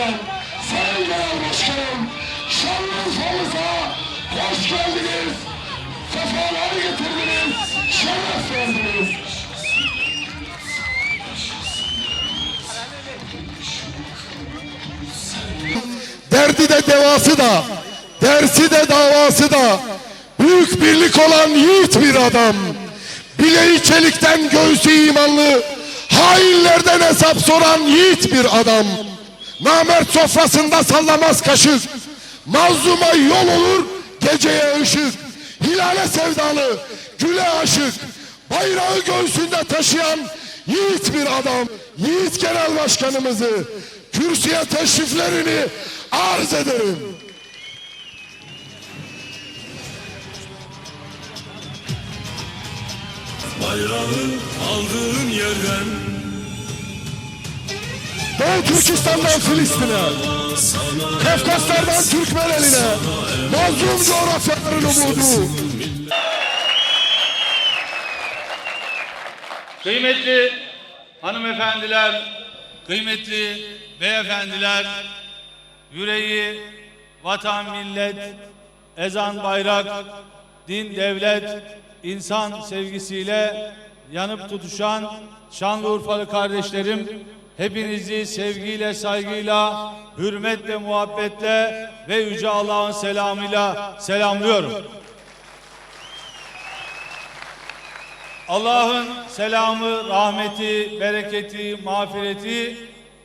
ederim. Sayın Genel Başkanım, Şanlıurfa'mıza hoş geldiniz. Sefalar getirdiniz, şeref verdiniz. Derdi de devası da, dersi de davası da, büyük birlik olan yiğit bir adam. Bileği çelikten göğsü imanlı, hainlerden hesap soran yiğit bir adam. Namert sofrasında sallamaz kaşık, mazluma yol olur geceye ışık. Hilale sevdalı, güle aşık, bayrağı göğsünde taşıyan yiğit bir adam. Yiğit Genel Başkanımızı kürsüye teşriflerini arz ederim. Bayrağı aldığın yerden Doğu Türkistan'dan Filistin'e, Kafkaslardan Türkmen eline, mazlum coğrafyaların umudu. Kıymetli hanımefendiler, kıymetli beyefendiler, yüreği vatan, millet, ezan, bayrak, din, devlet, insan sevgisiyle yanıp tutuşan Şanlıurfalı kardeşlerim, hepinizi sevgiyle, saygıyla, hürmetle, muhabbetle ve Yüce Allah'ın selamıyla selamlıyorum. Allah'ın selamı, rahmeti, bereketi, mağfireti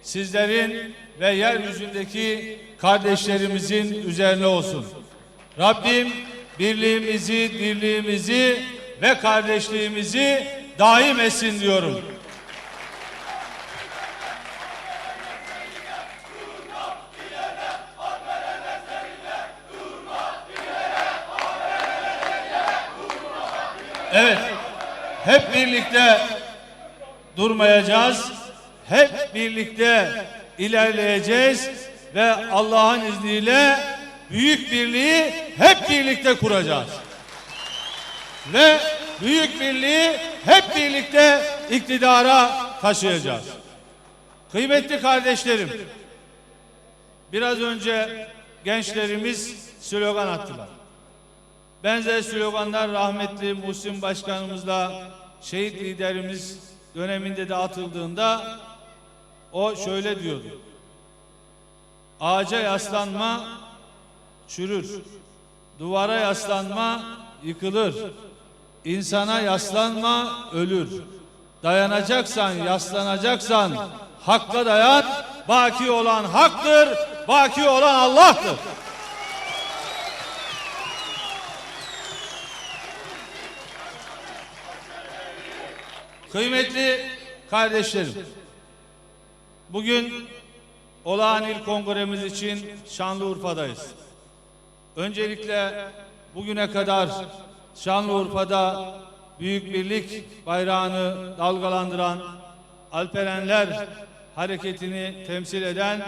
sizlerin ve yeryüzündeki kardeşlerimizin üzerine olsun. Rabbim birliğimizi, dirliğimizi ve kardeşliğimizi daim etsin diyorum. Evet. Hep birlikte durmayacağız. Hep birlikte ilerleyeceğiz ve Allah'ın izniyle büyük birliği hep birlikte kuracağız. Ve büyük birliği hep birlikte iktidara taşıyacağız. Kıymetli kardeşlerim, biraz önce gençlerimiz slogan attılar. Benzer sloganlar rahmetli Muhsin Başkanımızla şehit liderimiz döneminde de atıldığında o şöyle diyordu. Ağaca yaslanma çürür. Duvara yaslanma yıkılır. İnsana yaslanma ölür. Dayanacaksan, yaslanacaksan hakka dayan. Baki olan haktır, baki olan Allah'tır. Kıymetli kardeşlerim, bugün olağan il kongremiz için Şanlıurfa'dayız. Öncelikle bugüne kadar Şanlıurfa'da Büyük Birlik bayrağını dalgalandıran Alperenler hareketini temsil eden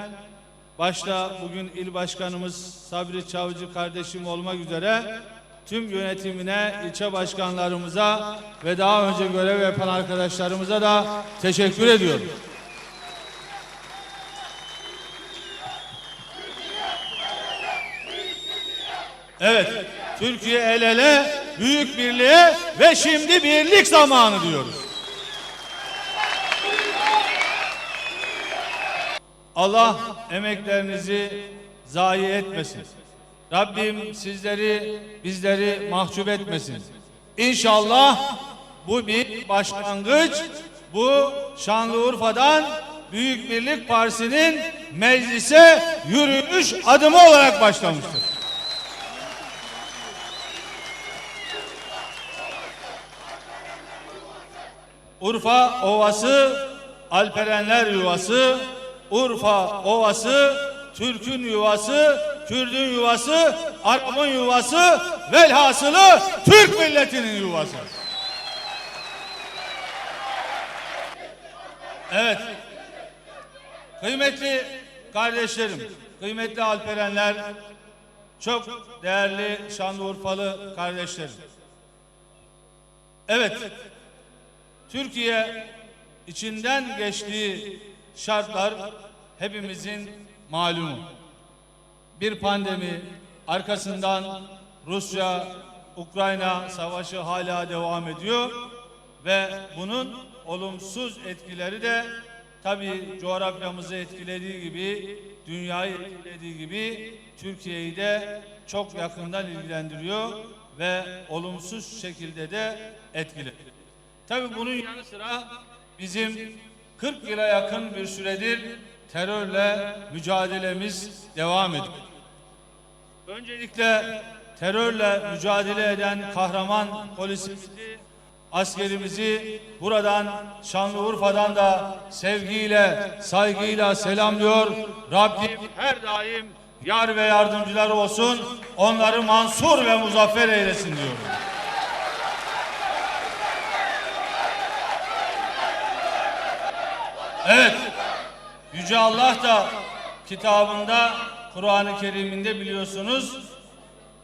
başta bugün il başkanımız Sabri Çavcı kardeşim olmak üzere tüm yönetimine, ilçe başkanlarımıza ve daha önce görev yapan arkadaşlarımıza da teşekkür ediyorum. Evet, Türkiye el ele, büyük birliğe ve şimdi birlik zamanı diyoruz. Allah emeklerinizi zayi etmesin. Rabbim sizleri, bizleri mahcup etmesin. İnşallah bu bir başlangıç. Bu Şanlıurfa'dan Büyük Birlik Partisi'nin meclise yürüyüş adımı olarak başlamıştır. Urfa Ovası, Alperenler Yuvası, Urfa Ovası, Türk'ün yuvası, Kürd'ün yuvası, Arap'ın yuvası, velhasılı Türk milletinin yuvası. Evet. Kıymetli kardeşlerim, kıymetli Alperenler, çok değerli Şanlıurfalı kardeşlerim. Evet, Türkiye içinden geçtiği şartlar hepimizin malumu. Bir pandemi arkasından Rusya Ukrayna savaşı hala devam ediyor ve bunun olumsuz etkileri de tabii coğrafyamızı etkilediği gibi dünyayı etkilediği gibi Türkiye'yi de çok yakından ilgilendiriyor ve olumsuz şekilde de etkili. Tabii bunun yanı sıra bizim 40 yıla yakın bir süredir terörle mücadelemiz devam ediyor. Öncelikle terörle mücadele eden kahraman polisimizi, askerimizi buradan Şanlıurfa'dan da sevgiyle, saygıyla selamlıyor. Rabbim her daim yar ve yardımcılar olsun. Onları mansur ve muzaffer eylesin diyorum. Evet. Yüce Allah da kitabında Kur'an-ı Kerim'inde biliyorsunuz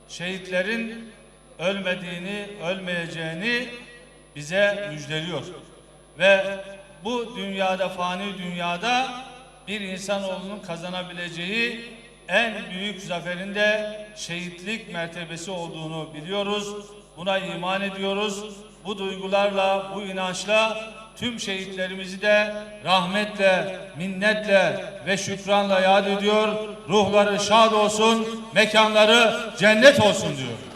şehitlerin ölmediğini, ölmeyeceğini bize müjdeliyor. Ve bu dünyada, fani dünyada bir insanoğlunun kazanabileceği en büyük zaferin de şehitlik mertebesi olduğunu biliyoruz. Buna iman ediyoruz. Bu duygularla, bu inançla tüm şehitlerimizi de rahmetle, minnetle ve şükranla yad ediyor. Ruhları şad olsun, mekanları cennet olsun diyor.